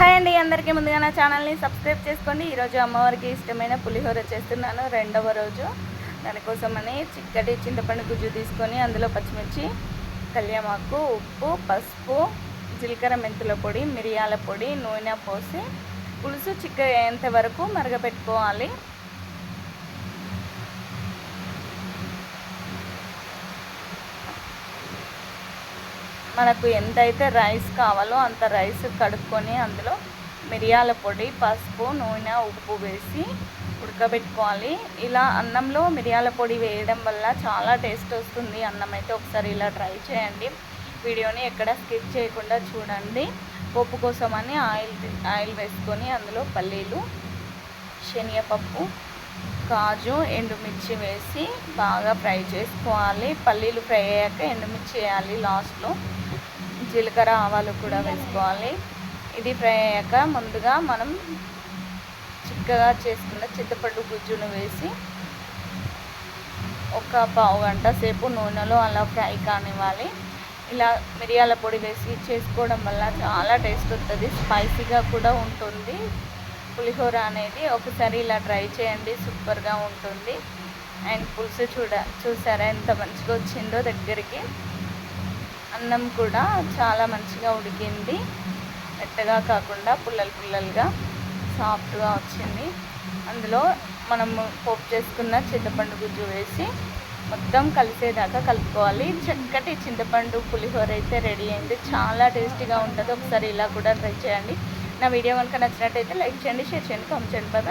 Hi అండి అందరికీ ముందుగా నా ఛానల్ని సబ్స్క్రైబ్ చేసుకోండి. ఈరోజు అమ్మవారికి ఇష్టమైన పులిహోర చేస్తున్నాను రెండవ రోజు. దానికోసమని చిక్కటి చింతపండు గుజ్జు తీసుకొని అందులో పచ్చిమిర్చి కళ్యామాకు ఉప్పు పసుపు జీలకర్ర మెంతుల పొడి మిరియాల పొడి నూనె పోసి పులుసు చిక్క అయ్యేంత వరకు మరగపెట్టుకోవాలి. మనకు ఎంతైతే రైస్ కావాలో అంత రైస్ కడుక్కొని అందులో మిరియాల పొడి పసుపు నూనె ఉప్పు వేసి ఉడకబెట్టుకోవాలి. ఇలా అన్నంలో మిరియాల పొడి వేయడం వల్ల చాలా టేస్ట్ వస్తుంది. అన్నం అయితే ఒకసారి ఇలా ట్రై చేయండి. వీడియోని ఎక్కడ స్కిప్ చేయకుండా చూడండి. పోపు కోసమని ఆయిల్ ఆయిల్ వేసుకొని అందులో పల్లీలు శనగపప్పు కాజు ఎండుమిర్చి వేసి బాగా ఫ్రై చేసుకోవాలి. పల్లీలు ఫ్రై అయ్యాక ఎండుమిర్చి వేయాలి లాస్ట్లో. జీలకర్ర ఆవాలు కూడా వేసుకోవాలి. ఇది ఫ్రై అయ్యాక ముందుగా మనం చిక్కగా చేసుకున్న చింతపండు గుజ్జును వేసి ఒక పావు గంట సేపు నూనెలో అలా ఫ్రై కానివ్వాలి. ఇలా మిరియాల పొడి వేసి చేసుకోవడం వల్ల చాలా టేస్ట్ వస్తుంది. స్పైసీగా కూడా ఉంటుంది. పులిహోర అనేది ఒకసారి ఇలా ట్రై చేయండి. సూపర్గా ఉంటుంది. అండ్ పులుసు చూడ చూసారా ఎంత మంచిగా వచ్చిందో దగ్గరికి. అన్నం కూడా చాలా మంచిగా ఉడికింది. మెత్తగా కాకుండా పుల్లలు పుల్లలుగా సాఫ్ట్గా వచ్చింది. అందులో మనము పోపు చేసుకున్న చింతపండు గుజ్జు వేసి మొత్తం కలిసేదాకా కలుపుకోవాలి. చక్కటి చింతపండు పులిహోర అయితే రెడీ అయింది. చాలా టేస్టీగా ఉంటుంది. ఒకసారి ఇలా కూడా ట్రై చేయండి. నా వీడియో కనుక నచ్చినట్టయితే లైక్ చేయండి షేర్ చేయండి కామెంట్ చేయండి. బాయ్